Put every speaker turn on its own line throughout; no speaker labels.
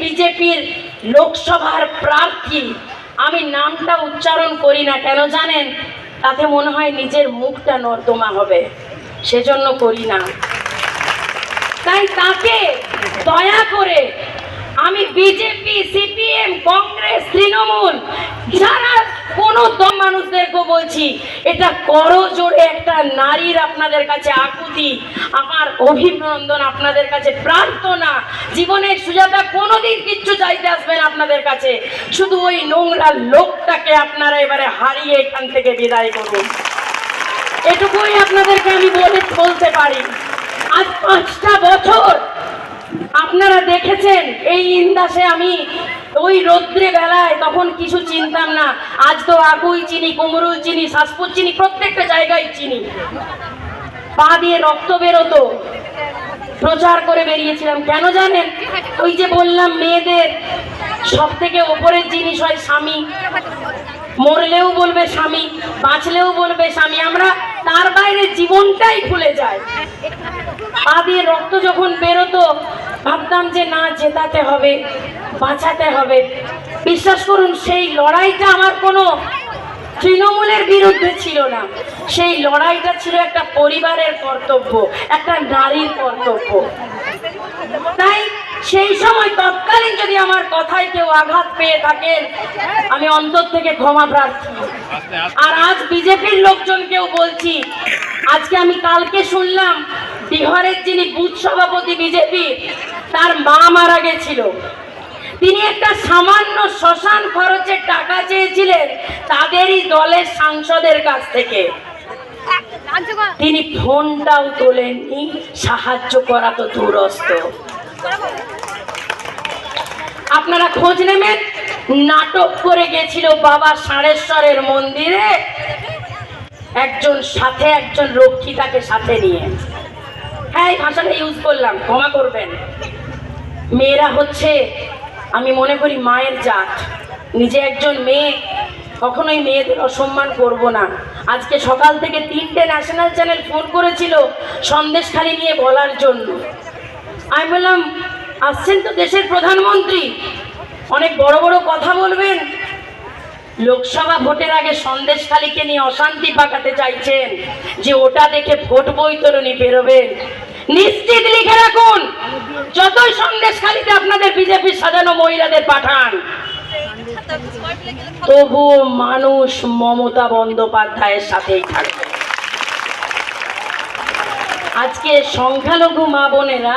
বিজেপির লোকসভার প্রার্থী। আমি নামটা উচ্চারণ করি না, কেন জানেন? তাতে মনে হয় নিজের মুখটা নর্দমা হবে। সেজন্য করি না। তাই তাকে দয়া করে আমি বিজেপি, সিপিএম, কংগ্রেস, তৃণমূল কোনো মানুষদেরকে বলছি, এটা করো জোরে একটা নারীর আপনাদের কাছে আকুতি, আমার অভিনন্দন আপনাদের কাছে প্রার্থনা। জীবনের সুজাতা কোনোদিন কিচ্ছু চাইতে আসবেন আপনাদের কাছে। শুধু ওই নোংরা লোকটাকে আপনারা এবারে হারিয়ে এখান থেকে বিদায় করুন। এটুকুই আপনাদেরকে আমি বলে বলতে পারি। আজ পাঁচটা বছর আপনারা দেখেছেন, এই ইন্দাসে আমি রৌদ্রে বেলায় তখন কিছু চিনতাম না। আজ তো আগুই চিনি কুমড়ুল চিনি শ্বাসপুর চিনি, প্রত্যেকটা জায়গায় চিনি। পা দিয়ে রক্ত বেরোতো। প্রচার করে বেরিয়েছিলাম। কেন জানেন? ওই যে বললাম, মেয়েদের সব থেকে ওপরের জিনিস হয় স্বামী। মরলেও বলবে স্বামী, বাঁচলেও বলবে স্বামী। আমরা তার বাইরে জীবনটাই ভুলে যায় পা দিয়ে রক্ত যখন বেরোতো, ভাবতাম যে না, জেতাতে হবে। বাঁচাতে হবে। বিশ্বাস করুন, সেই লড়াইটা আমার কোনো তৃণমূলের বিরুদ্ধে ছিল না। সেই লড়াইটা ছিল একটা পরিবারের কর্তব্য, একটা নারীর কর্তব্য। তাই সেই সময় তৎকালীন যদি আমার কথায় কেউ আঘাত পেয়ে থাকেন, আমি অন্তর থেকে ক্ষমা প্রার্থী। আর আজ বিজেপির লোকজনকেও বলছি, আজকে আমি কালকে শুনলাম, বিহারের যিনি বুথ সভাপতি বিজেপি, তার মা মারা গেছিল। তিনি একটা সামান্য শ্মশান খরচের টাকা চেয়েছিলেন তাদেরই দলের সাংসদের কাছ থেকে। তিনি ফোনটাও তোলেননি, সাহায্য করা তো দূরস্থ আপনারা খোঁজ নেবেন? নাটক করে গেছিল বাবা সাড়েশ্বরের মন্দিরে। একজন সাথে একজন রক্ষী তাকে সাথে নিয়ে। হ্যাঁ এই ভাষাটা ইউজ করলাম, ক্ষমা করবেন। মেয়েরা হচ্ছে আমি মনে করি মায়ের জাত। নিজে একজন মেয়ে, কখনোই মেয়েদের অসম্মান করব না। আজকে সকাল থেকে তিনটে ন্যাশনাল চ্যানেল ফোন করেছিল সন্দেশখালি নিয়ে বলার জন্য। আমি বললাম, আসছেন তো দেশের প্রধানমন্ত্রী। অনেক বড় বড় কথা বলবেন। লোকসভা ভোটের আগে সন্দেশখালীকে নিয়ে অশান্তি পাকাতে চাইছেন। যে ওটা দেখে ভোট বৈতরণী বেরোবেন নিশ্চিত লিখে রাখুন। যতই সন্দেশখালীতে আপনাদের বিজেপির সাজানো মহিলাদের পাঠান, তবুও মানুষ মমতা বন্দ্যোপাধ্যায়ের সাথেই থাকবে। আজকে সংখ্যালঘু মা বোনেরা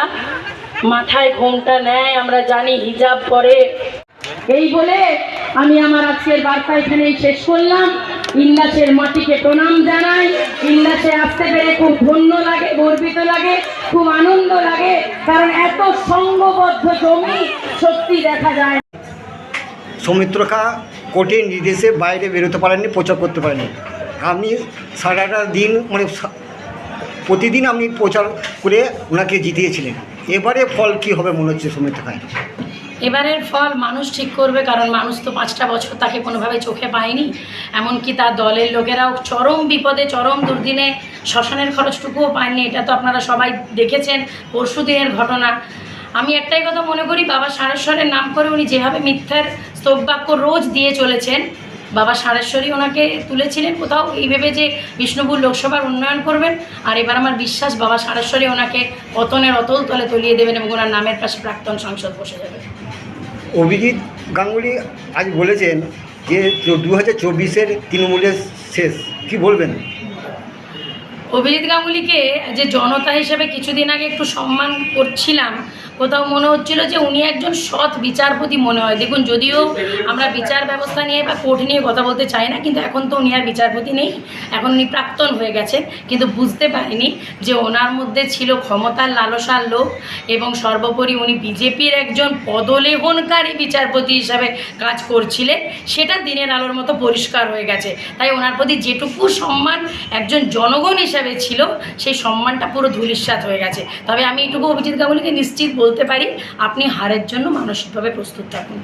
মাথায় ঘোমটা নেয়, আমরা জানি হিজাব পরে। এই বলে আমি আমার আজকের বার্তা এখানেই শেষ করলাম। ইন্দাসের মাটিকে প্রণাম জানাই। ইন্দাসে আসতে পেরে খুব ধন্য লাগে, গর্বিত লাগে। খুব আনন্দ লাগে, কারণ এত সঙ্গবদ্ধ জমি সত্যি দেখা যায়।
সৌমিত্রকা কোর্টের নির্দেশে বাইরে বেরোতে পারেননি, প্রচার করতে পারেনি আমি সারাটা দিন মানে প্রতিদিন আমি প্রচার করে ওনাকে জিতিয়েছিলেন। এবারে ফল কি হবে মনে হচ্ছে সৌমিত্রকায়
এবারের ফল মানুষ ঠিক করবে, কারণ মানুষ তো পাঁচটা বছর তাকে কোনোভাবে চোখে পায়নি। এমনকি তার দলের লোকেরাও চরম বিপদে, চরম দুর্দিনে শ্মশানের খরচটুকুও পায়নি, এটা তো আপনারা সবাই দেখেছেন পরশু দিনের ঘটনা। আমি একটাই কথা মনে করি, বাবা সারেশ্বরের নাম করে উনি যেভাবে মিথ্যার স্তববাক্য রোজ দিয়ে চলেছেন, বাবা সারেশ্বরী ওনাকে তুলেছিলেন কোথাও। এই ভেবে যে বিষ্ণুপুর লোকসভার উন্নয়ন করবেন, আর এবার আমার বিশ্বাস, বাবা সারেশ্বরী ওনাকে পতনের অতল তলে তলিয়ে দেবেন এবং ওনার নামের পাশে প্রাক্তন সংসদ বসে যাবে।
অভিজিৎ গাঙ্গুলি আজ বলেছেন যে দু হাজার চব্বিশের তৃণমূলের শেষ। কি বলবেন?
অভিজিৎ গাঙ্গুলিকে যে জনতা হিসেবে কিছুদিন আগে একটু সম্মান করছিলাম কোথাও মনে হচ্ছিল যে উনি একজন সৎ বিচারপতি মনে হয়। দেখুন, যদিও আমরা বিচার ব্যবস্থা নিয়ে বা কোর্ট নিয়ে কথা বলতে চাই না, কিন্তু এখন তো উনি আর বিচারপতি নেই। এখন উনি প্রাক্তন হয়ে গেছেন, কিন্তু বুঝতে পারিনি যে ওনার মধ্যে ছিল ক্ষমতার লালসার লোক এবং সর্বোপরি উনি বিজেপির একজন পদলেহনকারী বিচারপতি হিসাবে কাজ করছিলেন। সেটা দিনের আলোর মতো পরিষ্কার হয়ে গেছে। তাই ওনার প্রতি যেটুকু সম্মান একজন জনগণ হিসাবে ছিল, সেই সম্মানটা পুরো ধূলিসাৎ হয়ে গেছে। তবে আমি এটুকু অভিজিৎ গাঙ্গুলিকে নিশ্চিত বলতে পারি আপনি হারের জন্য মানসিকভাবে প্রস্তুত থাকুন।